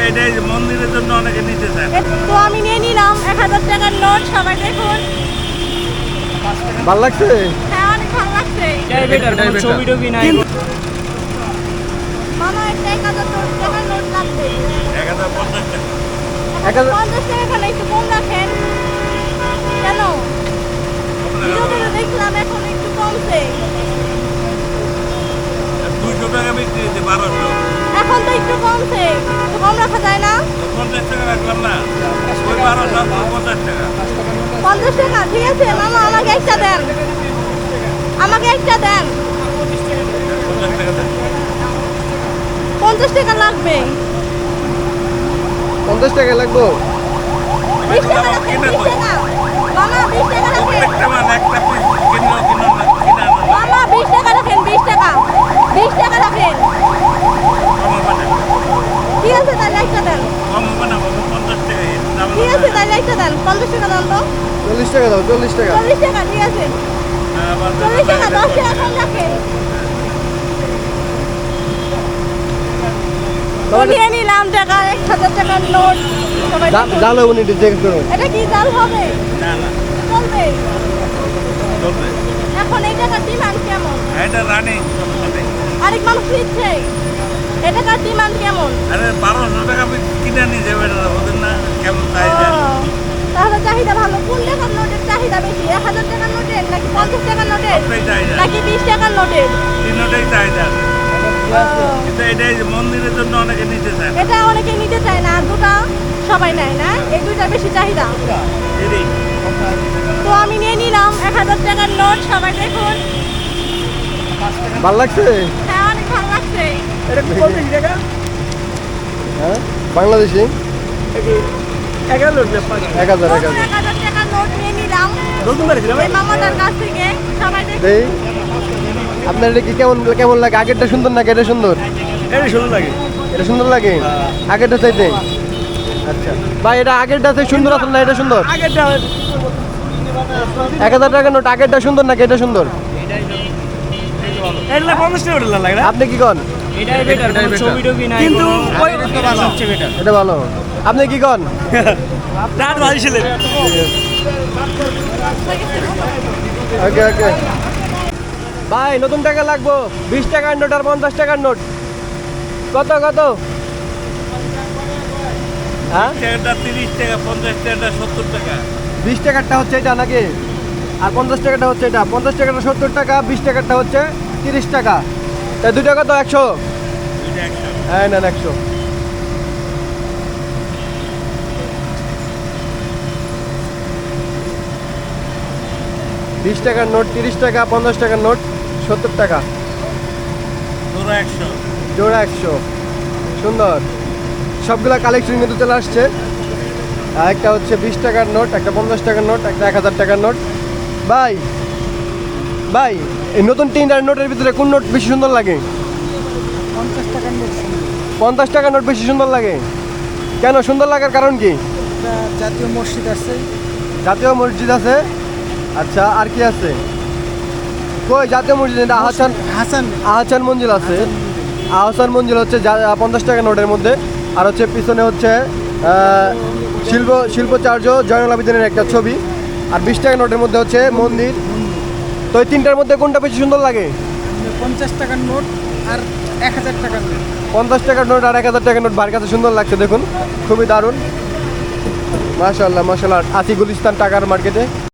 এটাই মন্দিরের জন্য অনেকে নিতে চায় তো আমি নিয়ে নিলাম এক হাজার টাকার নোট সবাই দেখুন। ভালো লাগছে? হ্যাঁ অনেক ভালো লাগছে। এটাই বেটার কোনো ছবি টবি নাই। মামা একটা এক হাজার টাকার নোট লাগবে। এক হাজার পঞ্চাশ টাকা এক হাজার- পঞ্চাশ টাকা খানে একটু কম রাখেন। কেন? ভিডিওতে দেখলাম এখন একটু কমছে। দুইশো টাকা বিক্রি হয়েছে বারোশো। এখন তো একটু কমছে। কম রাখা যায় না? পঞ্চাশ টাকা রাখলাম না। পঞ্চাশ টাকা। পঞ্চাশ টাকা ঠিক আছে? মামা আমাকে একটা দেন। আমাকে একটা দেন। পঞ্চাশ টাকা দেন। পঞ্চাশ টাকা লাগবে। পঞ্চাশ টাকা লাগবো? বিশ টাকা রাখেন বিশ টাকা। মামা বিশ টাকা রাখেন প্রত্যেকটা মাল একটা পিস কিনলো কিনো না কিনা না মামা বিশ টাকা রাখেন বিশ টাকা বিশ টাকা রাখেন কম হবে না ঠিক আছে তাহলে একটা দেন কম হবে না বাবু, পঞ্চাশ টাকা দাম ঠিক আছে তাহলে একটা দেন পঞ্চাশ টাকা দেন তো। চল্লিশ টাকা দাও চল্লিশ টাকা। চল্লিশ টাকা ঠিক আছে। চল্লিশ টাকা দশ টাকা কম রাখেন তো নিলাম টাকা এক হাজার টাকার নোট। সবাই দেখুন। উনি একটু করুন। এটা কি জাল হবে? না না। চলবে। চলবে। এখন এই টাকার ডিমান্ড কেমন? এটা রানি আরেক মানুষ টাকার ডিমান্ড কেমন? আরে বারোশো টাকা কিনে নিয়ে যাবে ওদের না কেমন চাহিদা ও, তাহলে চাহিদা ভালো কোন টাকার নোটের চাহিদা বেশি এক হাজার টাকার নোটের নাকি পঞ্চাশ টাকার নোটের নাকি বিশ টাকার নোটের তিনটাই চাহিদা কিন্তু এটাই মন্দিরের জন্য অনেকে নিতে চায় এটা অনেকে নিতে চায় না আর দুটা সবাই নেয় না। এই দুইটা বেশি চাহিদা। তো আমি নিয়ে নিলাম এক হাজার টাকার নোট সবাই দেখুন। ভালো লাগছে? হ্যাঁ অনেক ভালো লাগছে। এটা হ্যাঁ? বাংলাদেশি? ব্যাপার এক হাজার এক হাজার। এক হাজার টাকার নোট নিয়ে নিলাম। নতুন করেছিলাম এই মামাটার কাছ থেকে সবাই আপনার এটা কি কেমন কেমন লাগে? আগেরটা সুন্দর নাকি এটা সুন্দর? এটা সুন্দর লাগে। এটা সুন্দর লাগে? আগেরটা চাইতে? আচ্ছা। ভাই এটা আগেরটা থেকে সুন্দর আছে না এটা সুন্দর? আগেরটা এক হাজার টাকা নোট আগেরটা সুন্দর নাকি এটা সুন্দর? আপনি কি কন? এটাই বেটার কোনো ছবি টবি নাই। কিন্তু ওই সবচেয়ে বেটার এটা ভালো। আপনি কি কন? রাত ভালো ছিলেন ওকে ওকে ভাই নতুন টাকা লাগবো। বিশ টাকার নোট আর পঞ্চাশ টাকার নোট কত কত? হ্যাঁ? তিরিশ টাকা পঞ্চাশ টাকাটা সত্তর টাকা। বিশ টাকারটা হচ্ছে এটা নাকি? আর পঞ্চাশ টাকাটা হচ্ছে এটা। পঞ্চাশ টাকাটা সত্তর টাকা বিশ টাকারটা হচ্ছে তিরিশ টাকা। তাই দুই টাকা তো একশো। হ্যাঁ নেন একশো। বিশ টাকার নোট তিরিশ টাকা পঞ্চাশ টাকার নোট সত্তর টাকা। তোরা একশো। জোড়া একশো। সুন্দর। সবগুলা কালেকশন কিন্তু চলে আসছে। আর একটা হচ্ছে বিশ টাকার নোট একটা পঞ্চাশ টাকার নোট একটা এক হাজার টাকার নোট। ভাই ভাই এই নতুন তিনটার নোটের ভিতরে কোন নোট বেশি সুন্দর লাগে? পঞ্চাশ টাকার নোট পঞ্চাশ টাকার নোট বেশি সুন্দর লাগে। কেন? সুন্দর লাগার কারণ কি? জাতীয় মসজিদ আছে। জাতীয় মসজিদ আছে। আচ্ছা আর কি আছে? কই জাতীয় মসজিদ এটা আহসান হাসান আহসান মঞ্জিল আছে। আহসান মঞ্জিল হচ্ছে পঞ্চাশ টাকা নোটের মধ্যে। আর হচ্ছে পিছনে হচ্ছে শিল্প শিল্পচার্য জয়নুল আবেদিনের একটা ছবি। আর বিশ টাকা নোটের মধ্যে হচ্ছে মন্দির। তো এই তিনটার মধ্যে কোনটা বেশি সুন্দর লাগে? পঞ্চাশ টাকার নোট আর এক হাজার টাকার নোট। পঞ্চাশ টাকার নোট আর এক হাজার টাকার নোট বার কাছে সুন্দর লাগছে দেখুন। খুবই দারুণ। মাশাল্লাহ মাশাল্লাহ আতি গুলিস্তান টাকার মার্কেটে।